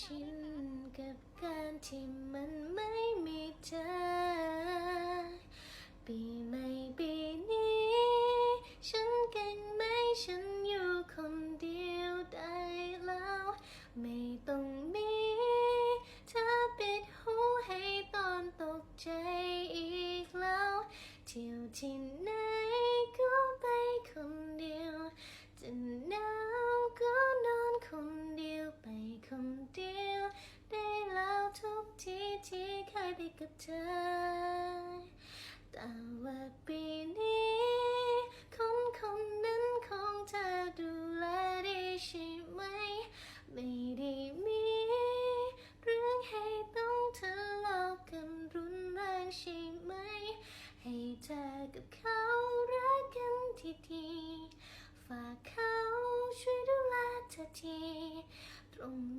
ชินกับการที่มันไม่มีเธอ ปีใหม่ปีนี้ ฉันเก่งไหมฉันอยู่คนเดียวได้แล้ว ไม่ต้องมีเธอปิดหูให้ตอนตกใจอีกแล้ว เที่ยวที่ไหน ไปกับเธอ แต่ว่าปีนี้ คนคนนั้นของเธอดูแลได้ใช่ไหม ไม่ได้มี เรื่องให้ต้องทะเลาะกันรุนแรงใช่ไหม ให้เธอกับเขารักกันทีทีฝากเขาช่วยดูแลเธอทีตรง